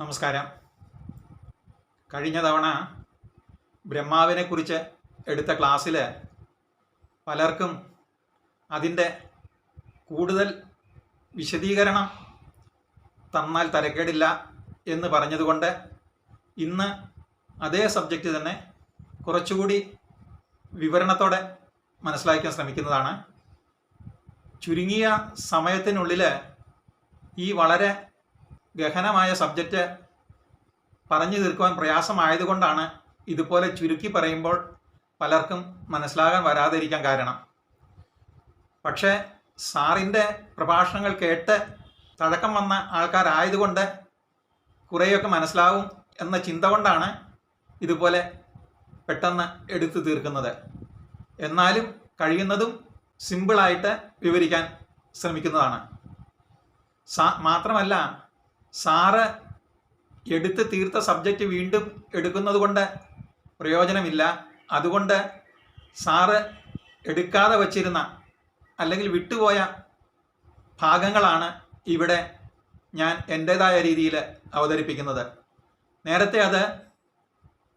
നമസ്കാരം. കഴിഞ്ഞ തവണ ബ്രഹ്മാവിനെക്കുറിച്ച് എടുത്ത ക്ലാസ്സിൽ പലർക്കും അതിന്റെ കൂടുതൽ വിശദീകരണം തന്നാൽ തരക്കേടില്ല എന്ന് പറഞ്ഞതുകൊണ്ട് ഇന്ന് അതേ സബ്ജക്റ്റ് തന്നെ കുറച്ചുകൂടി വിവരണത്തോടെ മനസ്സിലാക്കാൻ ശ്രമിക്കുന്നതാണ്. ചുരുങ്ങിയ സമയത്തിനുള്ളിൽ ഈ വളരെ ഗഹനമായ സബ്ജക്റ്റ് പറഞ്ഞു തീർക്കുവാൻ പ്രയാസമായതുകൊണ്ടാണ് ഇതുപോലെ ചുരുക്കി പറയുമ്പോൾ പലർക്കും മനസ്സിലാകാൻ വരാതിരിക്കാൻ കാരണം. പക്ഷേ സാറിന്റെ പ്രഭാഷണങ്ങൾ കേട്ട് തഴക്കം വന്ന ആൾക്കാരായതുകൊണ്ട് കുറേയൊക്കെ മനസ്സിലാവും എന്ന ചിന്ത കൊണ്ടാണ് ഇതുപോലെ പെട്ടെന്ന് എടുത്തു തീർക്കുന്നത്. എന്നാലും കഴിയുന്നതും സിമ്പിളായിട്ട് വിവരിക്കാൻ ശ്രമിക്കുന്നതാണ്. മാത്രമല്ല സാറ് എടുത്ത് തീർത്ത സബ്ജക്റ്റ് വീണ്ടും എടുക്കുന്നത് കൊണ്ട് പ്രയോജനമില്ല. അതുകൊണ്ട് സാറ് എടുക്കാതെ വച്ചിരുന്ന അല്ലെങ്കിൽ വിട്ടുപോയ ഭാഗങ്ങളാണ് ഇവിടെ ഞാൻ എന്റെതായ രീതിയിൽ അവതരിപ്പിക്കുന്നത്. നേരത്തെ അത്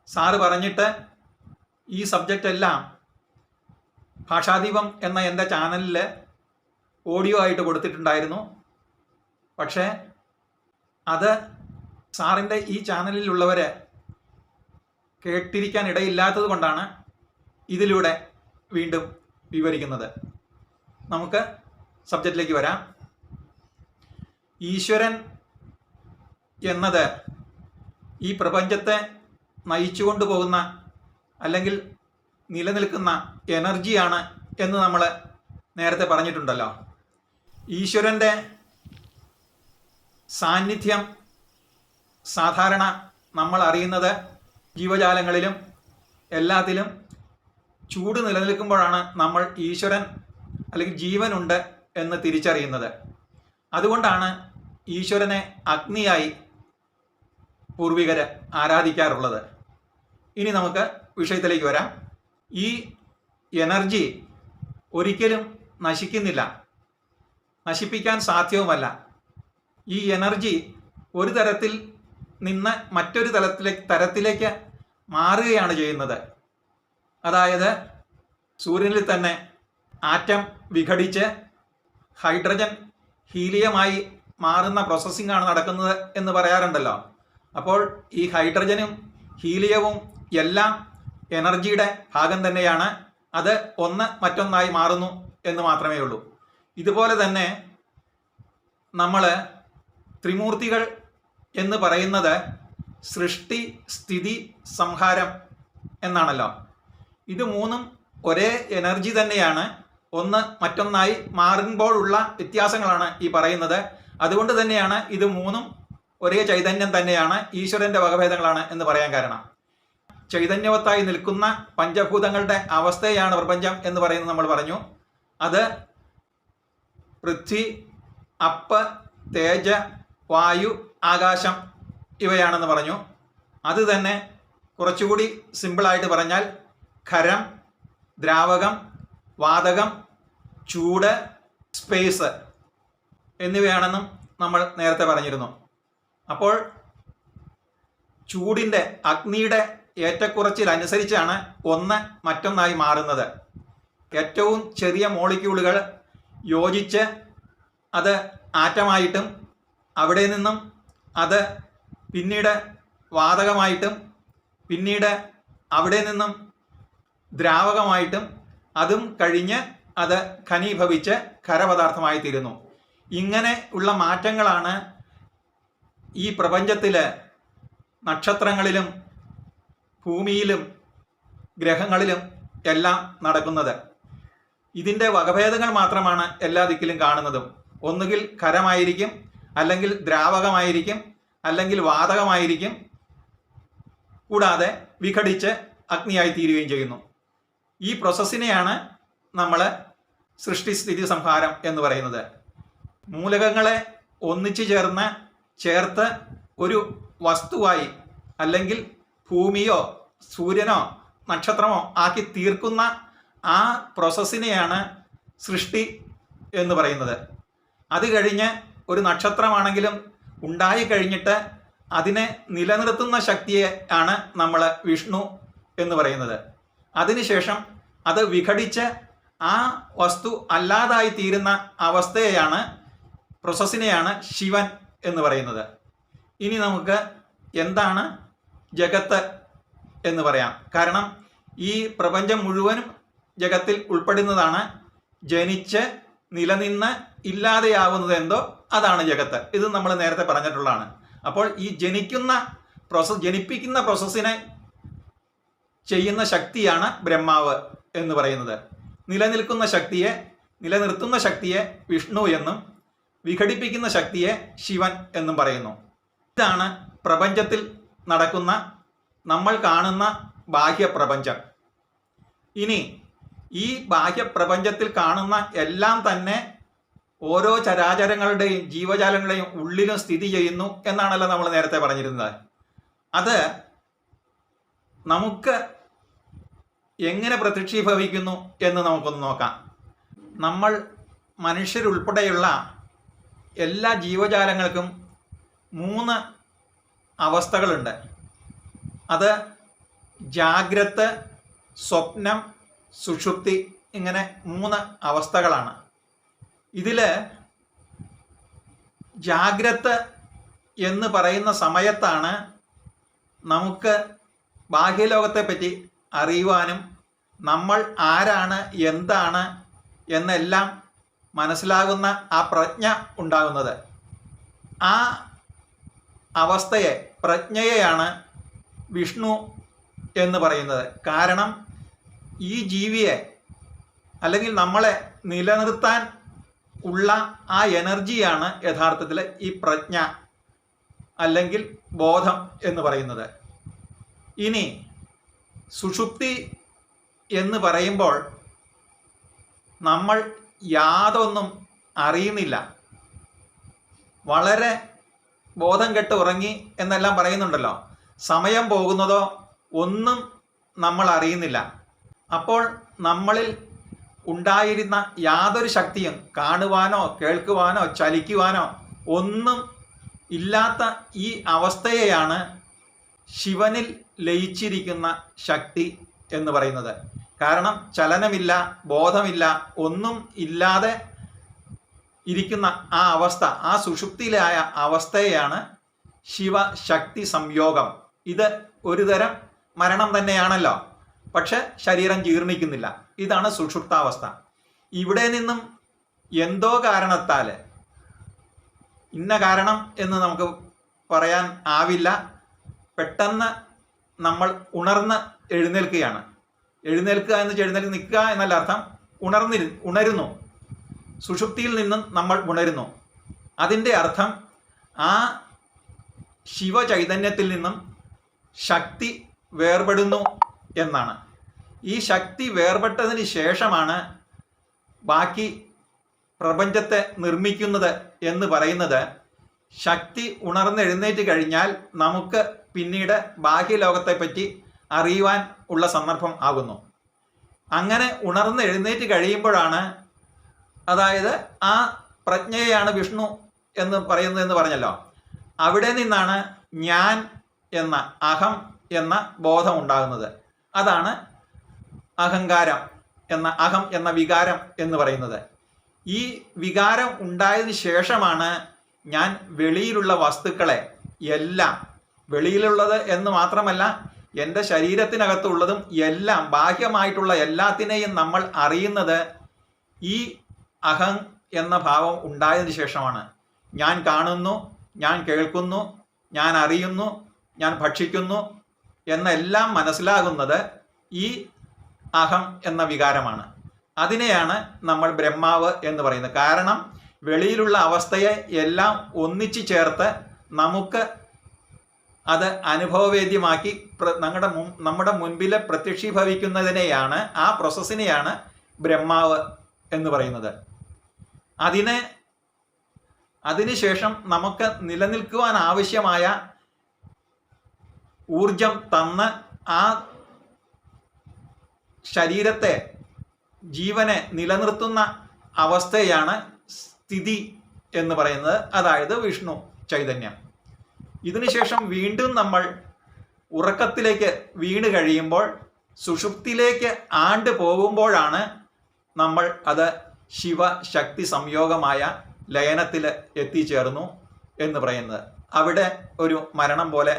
സാറ് പറഞ്ഞിട്ട് ഈ സബ്ജക്റ്റ് എല്ലാം ഭാഷാദീപം എന്ന എന്റെ ചാനലിൽ ഓഡിയോ ആയിട്ട് കൊടുത്തിട്ടുണ്ടായിരുന്നു. പക്ഷേ അത് സാറിന്റെ ഈ ചാനലിലുള്ളവർ കേട്ടിരിക്കാൻ ഇടയില്ലാത്തത് കൊണ്ടാണ് ഇതിലൂടെ വീണ്ടും വിവരിക്കുന്നത്. നമുക്ക് സബ്ജക്റ്റിലേക്ക് വരാം. ഈശ്വരൻ എന്നത് ഈ പ്രപഞ്ചത്തെ നയിച്ചു കൊണ്ടുപോകുന്ന അല്ലെങ്കിൽ നിലനിൽക്കുന്ന എനർജിയാണ് എന്ന് നമ്മൾ നേരത്തെ പറഞ്ഞിട്ടുണ്ടല്ലോ. ഈശ്വരന്റെ സാന്നിധ്യം സാധാരണ നമ്മൾ അറിയുന്നത് ജീവജാലങ്ങളിലും എല്ലാത്തിലും ചൂട് നിലനിൽക്കുമ്പോഴാണ് നമ്മൾ ഈശ്വരൻ അല്ലെങ്കിൽ ജീവനുണ്ട് എന്ന് തിരിച്ചറിയുന്നത്. അതുകൊണ്ടാണ് ഈശ്വരനെ അഗ്നിയായി പൂർവികര് ആരാധിക്കാറുള്ളത്. ഇനി നമുക്ക് വിഷയത്തിലേക്ക് വരാം. ഈ എനർജി ഒരിക്കലും നശിക്കുന്നില്ല. നശിപ്പിക്കാൻ സാധ്യവുമല്ല. ഈ എനർജി ഒരു തരത്തിൽ നിന്ന് മറ്റൊരു തലത്തിലേക്ക് തരത്തിലേക്ക് മാറുകയാണ് ചെയ്യുന്നത്. അതായത് സൂര്യനിൽ തന്നെ ആറ്റം വിഘടിച്ച് ഹൈഡ്രജൻ ഹീലിയമായി മാറുന്ന പ്രോസസ്സിംഗ് ആണ് നടക്കുന്നത് എന്ന് പറയാറുണ്ടല്ലോ. അപ്പോൾ ഈ ഹൈഡ്രജനും ഹീലിയവും എല്ലാം എനർജിയുടെ ഭാഗം തന്നെയാണ്. അത് ഒന്ന് മറ്റൊന്നായി മാറുന്നു എന്ന് മാത്രമേ ഉള്ളൂ. ഇതുപോലെ തന്നെ നമ്മൾ ത്രിമൂർത്തികൾ എന്ന് പറയുന്നത് സൃഷ്ടി സ്ഥിതി സംഹാരം എന്നാണല്ലോ. ഇത് മൂന്നും ഒരേ എനർജി തന്നെയാണ്. ഒന്ന് മറ്റൊന്നായി മാറുമ്പോഴുള്ള വ്യത്യാസങ്ങളാണ് ഈ പറയുന്നത്. അതുകൊണ്ട് തന്നെയാണ് ഇത് മൂന്നും ഒരേ ചൈതന്യം തന്നെയാണ് ഈശ്വരന്റെ വകഭേദങ്ങളാണ് എന്ന് പറയാൻ കാരണം. ചൈതന്യവത്തായി നിൽക്കുന്ന പഞ്ചഭൂതങ്ങളുടെ അവസ്ഥയാണ് പ്രപഞ്ചം എന്ന് പറയുന്നത് നമ്മൾ പറഞ്ഞു. അത് പൃഥ്വി അപ്പ് തേജ വായു ആകാശം ഇവയാണെന്ന് പറഞ്ഞു. അത് തന്നെ കുറച്ചുകൂടി സിമ്പിളായിട്ട് പറഞ്ഞാൽ ഖരം ദ്രാവകം വാതകം ചൂട് സ്പേസ് എന്നിവയാണെന്നും നമ്മൾ നേരത്തെ പറഞ്ഞിരുന്നു. അപ്പോൾ ചൂടിന്റെ അഗ്നിയുടെ ഏറ്റക്കുറച്ചിലനുസരിച്ചാണ് ഒന്ന് മറ്റൊന്നായി മാറുന്നത്. ഏറ്റവും ചെറിയ മോളിക്യൂളുകൾ യോജിച്ച് അത് ആറ്റമായിട്ടും അവിടെ നിന്നും അത് പിന്നീട് വാതകമായിട്ടും പിന്നീട് അവിടെ നിന്നും ദ്രാവകമായിട്ടും അതും കഴിഞ്ഞ് അത് ഖനീഭവിച്ച് ഖരപദാർത്ഥമായി തീരുന്നു ഇങ്ങനെ ഉള്ള മാറ്റങ്ങളാണ് ഈ പ്രപഞ്ചത്തിൽ നക്ഷത്രങ്ങളിലും ഭൂമിയിലും ഗ്രഹങ്ങളിലും എല്ലാം നടക്കുന്നത്. ഇതിന്റെ വകഭേദങ്ങൾ മാത്രമാണ് എല്ലാ ദിക്കിലും കാണുന്നതും. ഒന്നുകിൽ ഖരമായിരിക്കും അല്ലെങ്കിൽ ദ്രാവകമായിരിക്കും അല്ലെങ്കിൽ വാതകമായിരിക്കും കൂടാതെ വിഘടിച്ച് അഗ്നിയായി തീരുകയും ചെയ്യുന്നു. ഈ പ്രോസസ്സിനെയാണ് നമ്മൾ സൃഷ്ടിസ്ഥിതി സംഹാരം എന്ന് പറയുന്നത്. മൂലകങ്ങളെ ഒന്നിച്ചു ചേർന്ന് ചേർത്ത് ഒരു വസ്തുവായി അല്ലെങ്കിൽ ഭൂമിയോ സൂര്യനോ നക്ഷത്രമോ ആക്കി തീർക്കുന്ന ആ പ്രോസസ്സിനെയാണ് സൃഷ്ടി എന്ന് പറയുന്നത്. അത് കഴിഞ്ഞ് ഒരു നക്ഷത്രമാണെങ്കിലും ഉണ്ടായി കഴിഞ്ഞിട്ട് അതിനെ നിലനിർത്തുന്ന ശക്തിയെ ആണ് നമ്മൾ വിഷ്ണു എന്ന് പറയുന്നത്. അതിനുശേഷം അത് വിഘടിച്ച് ആ വസ്തു അല്ലാതായി തീരുന്ന അവസ്ഥയെയാണ് പ്രോസസ്സിനെയാണ് ശിവൻ എന്ന് പറയുന്നത്. ഇനി നമുക്ക് എന്താണ് ജഗത്ത് എന്ന് പറയാം. കാരണം ഈ പ്രപഞ്ചം മുഴുവനും ജഗത്തിൽ ഉൾപ്പെടുന്നതാണ്. ജനിച്ച് നിലനിന്ന് ഇല്ലാതെയാവുന്നത് എന്തോ അതാണ് ജഗത്ത്. ഇത് നമ്മൾ നേരത്തെ പറഞ്ഞിട്ടുള്ളതാണ്. അപ്പോൾ ഈ ജനിക്കുന്ന പ്രോസസ് ജനിപ്പിക്കുന്ന പ്രോസസ്സിനെ ചെയ്യുന്ന ശക്തിയാണ് ബ്രഹ്മാവ് എന്ന് പറയുന്നത്. നിലനിൽക്കുന്ന ശക്തിയെ നിലനിർത്തുന്ന ശക്തിയെ വിഷ്ണു എന്നും വിഘടിപ്പിക്കുന്ന ശക്തിയെ ശിവൻ എന്നും പറയുന്നു. ഇതാണ് പ്രപഞ്ചത്തിൽ നടക്കുന്ന നമ്മൾ കാണുന്ന ബാഹ്യപ്രപഞ്ചം. ഇനി ഈ ബാഹ്യപ്രപഞ്ചത്തിൽ കാണുന്ന എല്ലാം തന്നെ ഓരോ ചരാചരങ്ങളുടെയും ജീവജാലങ്ങളുടെയും ഉള്ളിലും സ്ഥിതി ചെയ്യുന്നു എന്നാണല്ലോ നമ്മൾ നേരത്തെ പറഞ്ഞിരുന്നത്. അത് നമുക്ക് എങ്ങനെ പ്രത്യക്ഷീഭവിക്കുന്നു എന്ന് നമുക്കൊന്ന് നോക്കാം. നമ്മൾ മനുഷ്യരുൾപ്പെടെയുള്ള എല്ലാ ജീവജാലങ്ങൾക്കും മൂന്ന് അവസ്ഥകളുണ്ട്. അത് ജാഗ്രത് സ്വപ്നം സുഷുപ്തി ഇങ്ങനെ മൂന്ന് അവസ്ഥകളാണ്. ഇതിൽ ജാഗ്രത എന്ന് പറയുന്ന സമയത്താണ് നമുക്ക് ബാഹ്യലോകത്തെ പറ്റി അറിയുവാനും നമ്മൾ ആരാണ് എന്താണ് എന്നെല്ലാം മനസ്സിലാകുന്ന ആ പ്രജ്ഞ ഉണ്ടാകുന്നത്. ആ അവസ്ഥയെ പ്രജ്ഞയെയാണ് വിഷ്ണു എന്ന് പറയുന്നത്. കാരണം ഈ ജീവിയെ അല്ലെങ്കിൽ നമ്മളെ നിലനിർത്താൻ ഉള്ള ആ എനർജിയാണ് യഥാർത്ഥത്തിൽ ഈ പ്രജ്ഞ അല്ലെങ്കിൽ ബോധം എന്ന് പറയുന്നത്. ഇനി സുഷുപ്തി എന്ന് പറയുമ്പോൾ നമ്മൾ യാതൊന്നും അറിയുന്നില്ല. വളരെ ബോധം കെട്ട് ഉറങ്ങി എന്നെല്ലാം പറയുന്നുണ്ടല്ലോ. സമയം പോകുന്നതോ ഒന്നും നമ്മൾ അറിയുന്നില്ല. അപ്പോൾ നമ്മളിൽ ഉണ്ടായിരുന്ന യാതൊരു ശക്തിയും കാണുവാനോ കേൾക്കുവാനോ ചലിക്കുവാനോ ഒന്നും ഇല്ലാത്ത ഈ അവസ്ഥയെയാണ് ശിവനിൽ ലയിച്ചിരിക്കുന്ന ശക്തി എന്ന് പറയുന്നത്. കാരണം ചലനമില്ല ബോധമില്ല ഒന്നും ഇല്ലാതെ ഇരിക്കുന്ന ആ അവസ്ഥ ആ സുഷുപ്തിയിലായ അവസ്ഥയെയാണ് ശിവശക്തി സംയോഗം. ഇത് ഒരു തരം മരണം തന്നെയാണല്ലോ. പക്ഷെ ശരീരം ജീർണിക്കുന്നില്ല. ഇതാണ് സുഷുപ്താവസ്ഥ. ഇവിടെ നിന്നും എന്തോ കാരണത്താൽ ഇന്ന കാരണം എന്ന് നമുക്ക് പറയാൻ ആവില്ല. പെട്ടെന്ന് നമ്മൾ ഉണർന്ന് എഴുന്നേൽക്കുകയാണ്. എഴുന്നേൽക്കുക എന്ന് എഴുന്നേൽക്ക് നിൽക്കുക എന്നല്ല അർത്ഥം ഉണർന്നിരു ഉണരുന്നു. സുഷുപ്തിയിൽ നിന്നും നമ്മൾ ഉണരുന്നു. അതിന്റെ അർത്ഥം ആ ശിവചൈതന്യത്തിൽ നിന്നും ശക്തി വേർപെടുന്നു. എന്നാണ്. ഈ ശക്തി വേർപെട്ടതിന് ശേഷമാണ് ബാക്കി പ്രപഞ്ചത്തെ നിർമ്മിക്കുന്നത് എന്ന് പറയുന്നത്. ശക്തി ഉണർന്നെഴുന്നേറ്റ് കഴിഞ്ഞാൽ നമുക്ക് പിന്നീട് ബാഹ്യ ലോകത്തെപ്പറ്റി അറിയുവാൻ ഉള്ള സന്ദർഭം ആകുന്നു. അങ്ങനെ ഉണർന്ന് എഴുന്നേറ്റ് കഴിയുമ്പോഴാണ് അതായത് ആ പ്രജ്ഞയാണ് വിഷ്ണു എന്ന് പറയുന്നതെന്ന് പറഞ്ഞല്ലോ. അവിടെ നിന്നാണ് ഞാൻ എന്ന അഹം എന്ന ബോധം ഉണ്ടാകുന്നത്. അതാണ് അഹങ്കാരം എന്ന അഹം എന്ന വികാരം എന്ന് പറയുന്നത്. ഈ വികാരം ഉണ്ടായതിന് ശേഷമാണ് ഞാൻ വെളിയിലുള്ള വസ്തുക്കളെ എല്ലാം വെളിയിലുള്ളത് എന്ന് മാത്രമല്ല എന്റെ ശരീരത്തിനകത്തുള്ളതും എല്ലാം ബാഹ്യമായിട്ടുള്ള എല്ലാത്തിനെയും നമ്മൾ അറിയുന്നത് ഈ അഹം എന്ന ഭാവം ഉണ്ടായതിനു ശേഷമാണ്. ഞാൻ കാണുന്നു ഞാൻ കേൾക്കുന്നു ഞാൻ അറിയുന്നു ഞാൻ ഭക്ഷിക്കുന്നു എന്നെല്ലാം മനസ്സിലാകുന്നത് ഈ അഹം എന്ന വികാരമാണ്. അതിനെയാണ് നമ്മൾ ബ്രഹ്മാവ് എന്ന് പറയുന്നത്. കാരണം വെളിയിലുള്ള അവസ്ഥയെ എല്ലാം ഒന്നിച്ചു ചേർത്ത് നമുക്ക് അത് അനുഭവവേദ്യമാക്കി നമ്മുടെ നമ്മുടെ മുൻപിൽ പ്രത്യക്ഷീഭവിക്കുന്നതിനെയാണ് ആ പ്രോസസ്സിനെയാണ് ബ്രഹ്മാവ് എന്ന് പറയുന്നത്. അതിനെ അതിനുശേഷം നമുക്ക് നിലനിൽക്കുവാൻ ആവശ്യമായ ഊർജം തന്ന് ആ ശരീരത്തെ ജീവനെ നിലനിർത്തുന്ന അവസ്ഥയാണ് സ്ഥിതി എന്ന് പറയുന്നത്. അതായത് വിഷ്ണു ചൈതന്യം. ഇതിനുശേഷം വീണ്ടും നമ്മൾ ഉറക്കത്തിലേക്ക് വീണ് കഴിയുമ്പോൾ സുഷുപ്തിയിലേക്ക് ആണ്ട് പോകുമ്പോഴാണ് നമ്മൾ അത് ശിവശക്തി സംയോഗമായ ലയനത്തിൽ എത്തിച്ചേർന്നു എന്ന് പറയുന്നത്. അവിടെ ഒരു മരണം പോലെ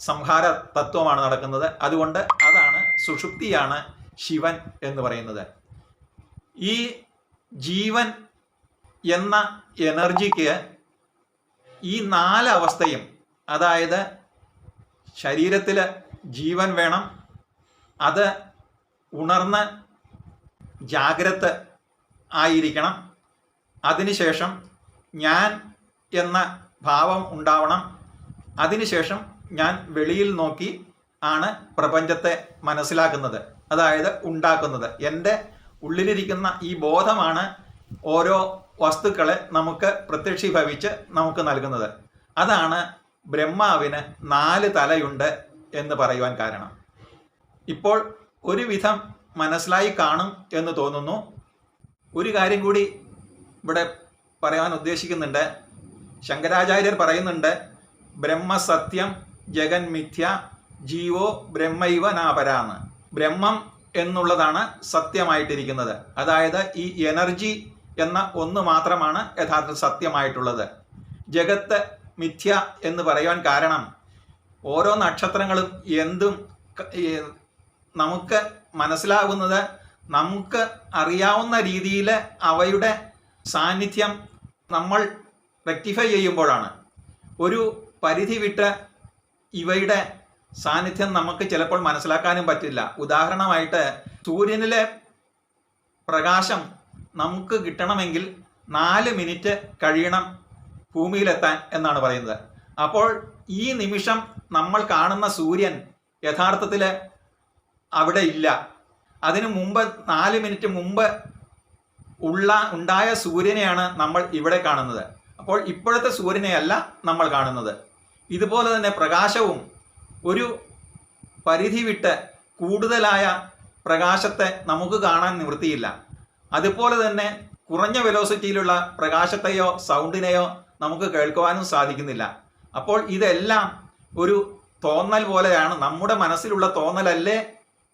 സംഹാര തത്വമാണ് നടക്കുന്നത്. അതുകൊണ്ട് അതാണ് സുഷുപ്തിയാണ് ശിവൻ എന്ന് പറയുന്നത്. ഈ ജീവൻ എന്ന എനർജിക്ക് ഈ നാല് അവസ്ഥയും അതായത് ശരീരത്തിൽ ജീവൻ വേണം അത് ഉണർന്ന് ജാഗ്രത ആയിരിക്കണം അതിനുശേഷം ഞാൻ എന്ന ഭാവം ഉണ്ടാവണം അതിനുശേഷം ഞാൻ വെളിയിൽ നോക്കി ആണ് പ്രപഞ്ചത്തെ മനസ്സിലാക്കുന്നത്. അതായത് ഉണ്ടാക്കുന്നത്. എന്റെ ഉള്ളിലിരിക്കുന്ന ഈ ബോധമാണ് ഓരോ വസ്തുക്കളെ നമുക്ക് പ്രത്യക്ഷീഭവിച്ച് നമുക്ക് നൽകുന്നത്. അതാണ് ബ്രഹ്മാവിന് നാല് തലയുണ്ട് എന്ന് പറയുവാൻ കാരണം. ഇപ്പോൾ ഒരുവിധം മനസ്സിലായി കാണും എന്ന് തോന്നുന്നു. ഒരു കാര്യം കൂടി ഇവിടെ പറയാൻ ഉദ്ദേശിക്കുന്നുണ്ട്. ശങ്കരാചാര്യർ പറയുന്നുണ്ട് ബ്രഹ്മസത്യം ജഗൻ മിഥ്യ ജീവോ ബ്രഹ്മൈവ നാപരാന്ന്. ബ്രഹ്മം എന്നുള്ളതാണ് സത്യമായിട്ടിരിക്കുന്നത്. അതായത് ഈ എനർജി എന്ന ഒന്ന് മാത്രമാണ് യഥാർത്ഥ സത്യമായിട്ടുള്ളത്. ജഗത്ത് മിഥ്യ എന്ന് പറയുവാൻ കാരണം ഓരോ നക്ഷത്രങ്ങളും എന്തും നമുക്ക് മനസ്സിലാകുന്നത് നമുക്ക് അറിയാവുന്ന രീതിയിൽ അവയുടെ സാന്നിധ്യം നമ്മൾ റെക്ടിഫൈ ചെയ്യുമ്പോഴാണ്. ഒരു പരിധി വിട്ട് ഇവയുടെ സാന്നിധ്യം നമുക്ക് ചിലപ്പോൾ മനസ്സിലാക്കാനും പറ്റില്ല. ഉദാഹരണമായിട്ട് സൂര്യനിലെ പ്രകാശം നമുക്ക് കിട്ടണമെങ്കിൽ നാല് മിനിറ്റ് കഴിയണം ഭൂമിയിലെത്താൻ എന്നാണ് പറയുന്നത്. അപ്പോൾ ഈ നിമിഷം നമ്മൾ കാണുന്ന സൂര്യൻ യഥാർത്ഥത്തിൽ അവിടെ ഇല്ല. അതിനു മുമ്പ് നാല് മിനിറ്റ് മുമ്പ് ഉള്ള ഉണ്ടായ സൂര്യനെയാണ് നമ്മൾ ഇവിടെ കാണുന്നത്. അപ്പോൾ ഇപ്പോഴത്തെ സൂര്യനെയല്ല നമ്മൾ കാണുന്നത്. ഇതുപോലെ തന്നെ പ്രകാശവും ഒരു പരിധി വിട്ട് കൂടുതലായ പ്രകാശത്തെ നമുക്ക് കാണാൻ നിവൃത്തിയില്ല. അതുപോലെ തന്നെ കുറഞ്ഞ വെലോസിറ്റിയിലുള്ള പ്രകാശത്തെയോ സൗണ്ടിനെയോ നമുക്ക് കേൾക്കുവാനും സാധിക്കുന്നില്ല. അപ്പോൾ ഇതെല്ലാം ഒരു തോന്നൽ പോലെയാണ്. നമ്മുടെ മനസ്സിലുള്ള തോന്നലല്ലേ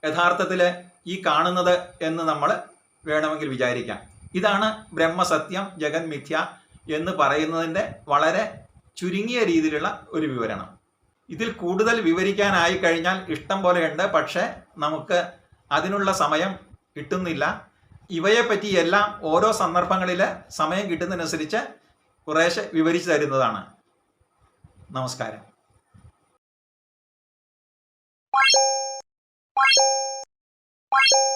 യഥാർത്ഥത്തിൽ ഈ കാണുന്നത് എന്ന് നമ്മൾ വേണമെങ്കിൽ വിചാരിക്കാം. ഇതാണ് ബ്രഹ്മസത്യം ജഗന്മിഥ്യ മിഥ്യ എന്ന് പറയുന്നതിന്റെ വളരെ ചുരുങ്ങിയ രീതിയിലുള്ള ഒരു വിവരണം. ഇതിൽ കൂടുതൽ വിവരിക്കാനായി കഴിഞ്ഞാൽ ഇഷ്ടം പോലെയുണ്ട് പക്ഷേ നമുക്ക് അതിനുള്ള സമയം കിട്ടുന്നില്ല. ഇവയെപ്പറ്റി എല്ലാം ഓരോ സന്ദർഭങ്ങളിൽ സമയം കിട്ടുന്നതിനനുസരിച്ച് കുറേശ്ശെ വിവരിച്ചു തരുന്നതാണ്. നമസ്കാരം. Thank you.